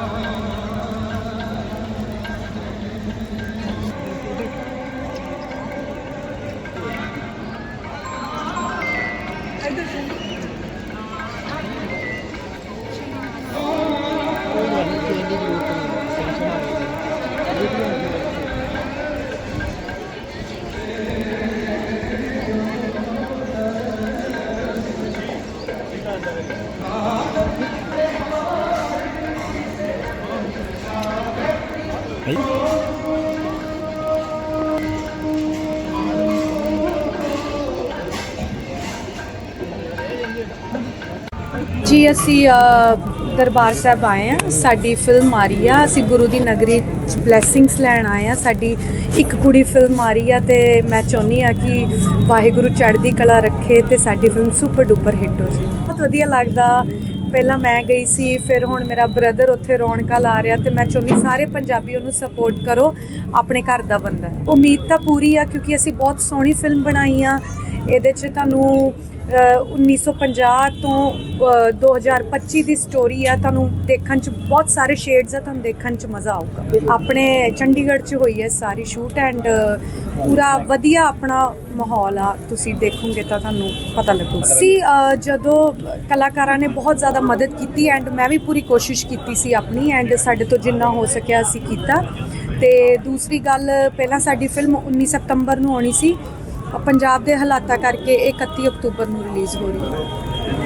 Oh. Hey. ਜੀ, ਅਸੀਂ ਦਰਬਾਰ ਸਾਹਿਬ ਆਏ ਆ ਸਾਡੀ ਫਿਲਮ ਆ ਰਹੀ ਆ। ਅਸੀਂ ਗੁਰੂ ਦੀ ਨਗਰੀ ਚ ਬਲੇਸਿੰਗਸ ਲੈਣ ਆਏ ਆ ਸਾਡੀ ਇੱਕ ਕੁੜੀ ਫਿਲਮ ਆ ਰਹੀ ਆ ਤੇ ਮੈਂ ਚਾਹੁੰਦੀ ਆ ਕਿ ਵਾਹਿਗੁਰੂ ਚੜ੍ਹਦੀ ਕਲਾ ਰੱਖੇ ਤੇ ਸਾਡੀ ਫਿਲਮ ਸੁਪਰ ਡੂਪਰ ਹਿੱਟ ਹੋ ਜਾਵੇ। ਬਹੁਤ ਵਧੀਆ ਲੱਗਦਾ। ਪਹਿਲਾਂ ਮੈਂ ਗਈ ਸੀ, ਫਿਰ ਹੁਣ ਮੇਰਾ ਬ੍ਰਦਰ ਉੱਥੇ ਰੌਣਕਾਂ ਲਾ ਰਿਹਾ ਤੇ ਮੈਂ ਚਾਹੁੰਦੀ ਸਾਰੇ ਪੰਜਾਬੀ ਉਹਨੂੰ ਸਪੋਰਟ ਕਰੋ, ਆਪਣੇ ਘਰ ਦਾ ਬੰਦਾ। ਉਮੀਦ ਤਾਂ ਪੂਰੀ ਆ ਕਿਉਂਕਿ ਅਸੀਂ ਬਹੁਤ ਸੋਹਣੀ ਫਿਲਮ ਬਣਾਈ ਆ। ਇਹਦੇ 'ਚ ਤੁਹਾਨੂੰ 1950 ਤੋਂ ਅ, 2025 ਦੀ ਸਟੋਰੀ ਆ ਤੁਹਾਨੂੰ ਦੇਖਣ 'ਚ ਬਹੁਤ ਸਾਰੇ ਸ਼ੇਡਸ ਆ ਤੁਹਾਨੂੰ ਦੇਖਣ 'ਚ ਮਜ਼ਾ ਆਊਗਾ। ਆਪਣੇ ਚੰਡੀਗੜ੍ਹ 'ਚ ਹੋਈ ਹੈ ਸਾਰੀ ਸ਼ੂਟ ਐਂਡ ਪੂਰਾ ਵਧੀਆ ਆਪਣਾ ਮਾਹੌਲ ਆ ਤੁਸੀਂ ਦੇਖੋਗੇ ਤਾਂ ਤੁਹਾਨੂੰ ਪਤਾ ਲੱਗੂਗਾ ਸੀ ਜਦੋਂ ਕਲਾਕਾਰਾਂ ਨੇ ਬਹੁਤ ਜ਼ਿਆਦਾ ਮਦਦ ਕੀਤੀ ਐਂਡ ਮੈਂ ਵੀ ਪੂਰੀ ਕੋਸ਼ਿਸ਼ ਕੀਤੀ ਸੀ ਆਪਣੀ ਐਂਡ ਸਾਡੇ ਤੋਂ ਜਿੰਨਾ ਹੋ ਸਕਿਆ ਅਸੀਂ ਕੀਤਾ। ਤੇ ਦੂਸਰੀ ਗੱਲ ਪਹਿਲਾਂ ਸਾਡੀ ਫਿਲਮ 19 ਸਤੰਬਰ ਨੂੰ ਆਉਣੀ ਸੀ। ਪੰਜਾਬ ਦੇ ਹਾਲਾਤਾਂ ਕਰਕੇ ਇਹ 31 ਅਕਤੂਬਰ ਨੂੰ ਰਿਲੀਜ਼ ਹੋ ਰਹੀ ਹੈ।